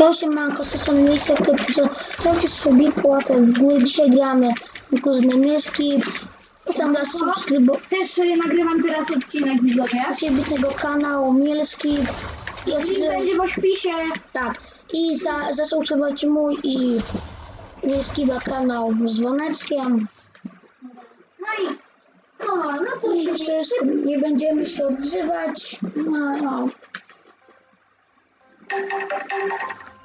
To się manko, to są miejsca, które cały czas subika łapę w górę. Dzisiaj gramy kuzyn Mielski. Tam raz subskrybo... Też y, nagrywam teraz odcinek widzowie. sobie tego kanału Mielski. Ja Link będzie w opisie. tak. I za, zasubskrybować mój i Mielskiego kanał z dzwoneczkiem. No i no, no to się wszystko. Nie będziemy się odzywać. No, no. Thank you.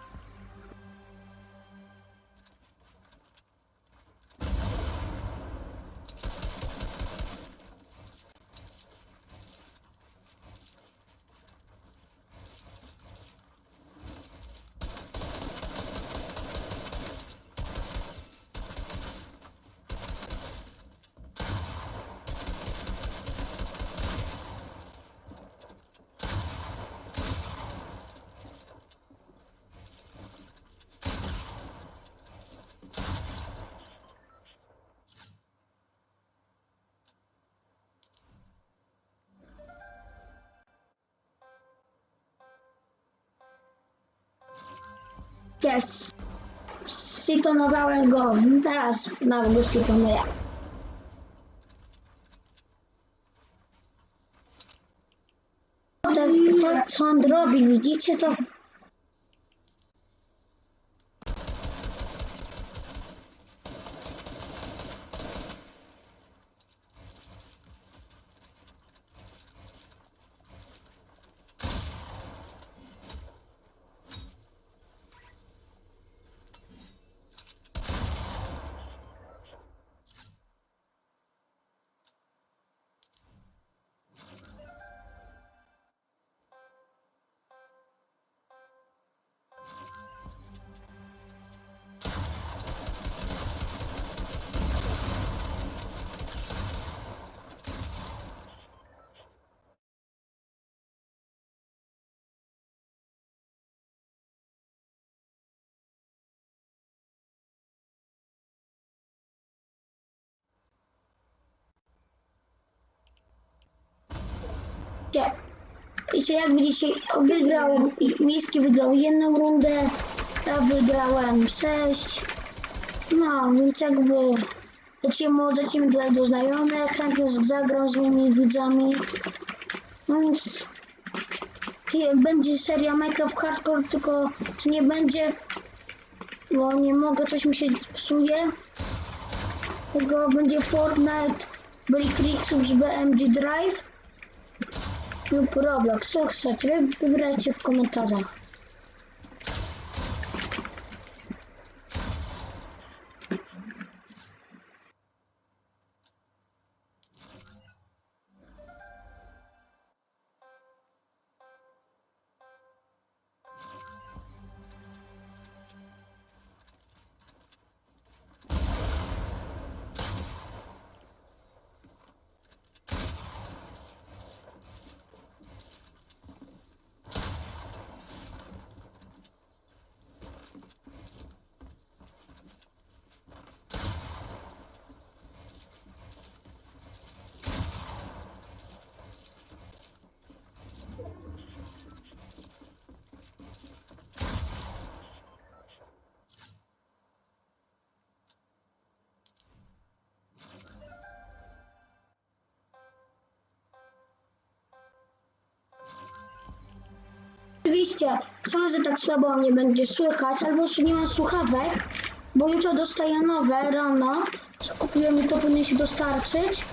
Jest. Sitonowałem go. Teraz nawet go sitonuję. To, to, co on robi, widzicie to? Widzicie, I jak widzicie, wygrał, Miejski wygrał jedną rundę, ja wygrałem sześć. No, więc jakby, jak możecie mi dodać do znajomych, chętnie zagram z moimi widzami. No więc, będzie seria Minecraft Hardcore, tylko czy nie będzie, bo nie mogę, coś mi się psuje. Tylko będzie Fortnite, Brick Rixus, BMG Drive lub Roblox, co chcecie, wy wybrajcie w komentarzach. Oczywiście, są, że tak słabo mnie będzie słychać, albo nie mam słuchawek, bo jutro dostaję nowe rano. Co kupiłem i to powinien się dostarczyć.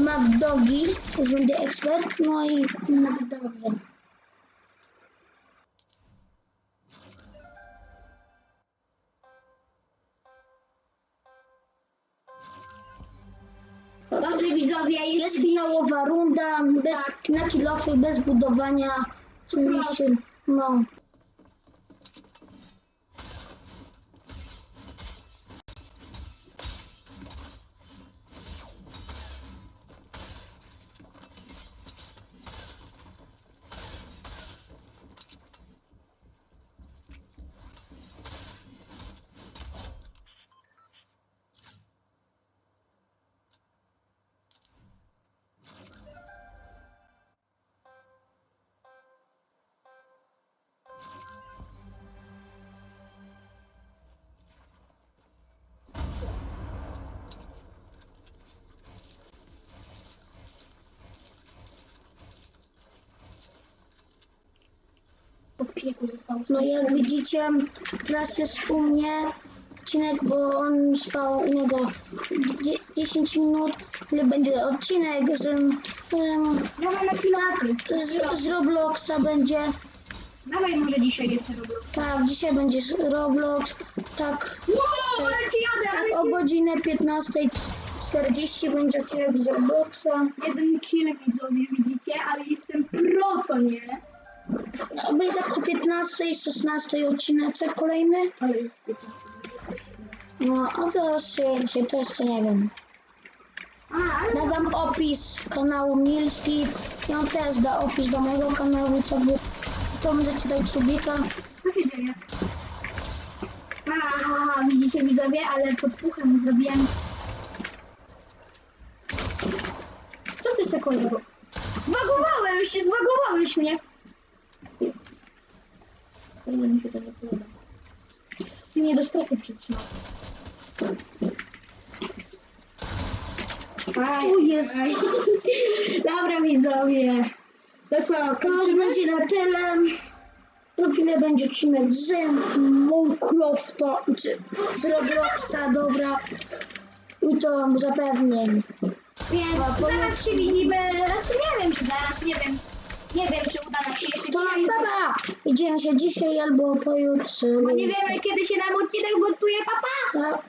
Map Dogi, już będzie ekspert, no i no, dobrze. Dobrze widzowie, Jest finałowa runda, bez, na kilofy, bez budowania. Oczywiście, no. Piekło zostało. No jak widzicie, teraz jest u mnie odcinek, bo on spał u niego dzie- 10 minut. Tyle będzie odcinek z, piloty. z, z Robloxa będzie. Dawaj może dzisiaj jeszcze Roblox. Tak, dzisiaj będzie z Roblox. Tak, Wow, ale ci jadę, ale tak o ci... godzinę 15.40 będzie odcinek z Robloxa. Jeden kill widzowie, widzicie? Ale jestem pro, co nie? Tak o 15 16 odcineczek kolejny. Ale jest 15. No, a to szybciej, to jeszcze nie wiem. A, ale... Dam wam opis kanału Milski. On też da opis do mojego kanału, co by to możecie dać subika. Co się dzieje? Aha, widzicie widzowie, ale podpuchem zrobiłem. Co ty sekundę? Zbagowałem się, zbagowałeś mnie. Kurde, mi się to nie podoba. Ty mnie do strefy przytrzymał. Jest. aj. Dobra widzowie. To co, To będzie na tyle. Za chwilę będzie odcinek z Minecrafta, czy z Robloxa, dobra. I to zapewnię. Więc zaraz się widzimy. Znaczy nie wiem, czy zaraz, nie wiem. Nie wiem, czy uda nam się jeszcze To dzisiaj. papa! Idziemy się dzisiaj albo pojutrze. Bo nie wiemy, kiedy się nam odcinek montuje, papa. Pa.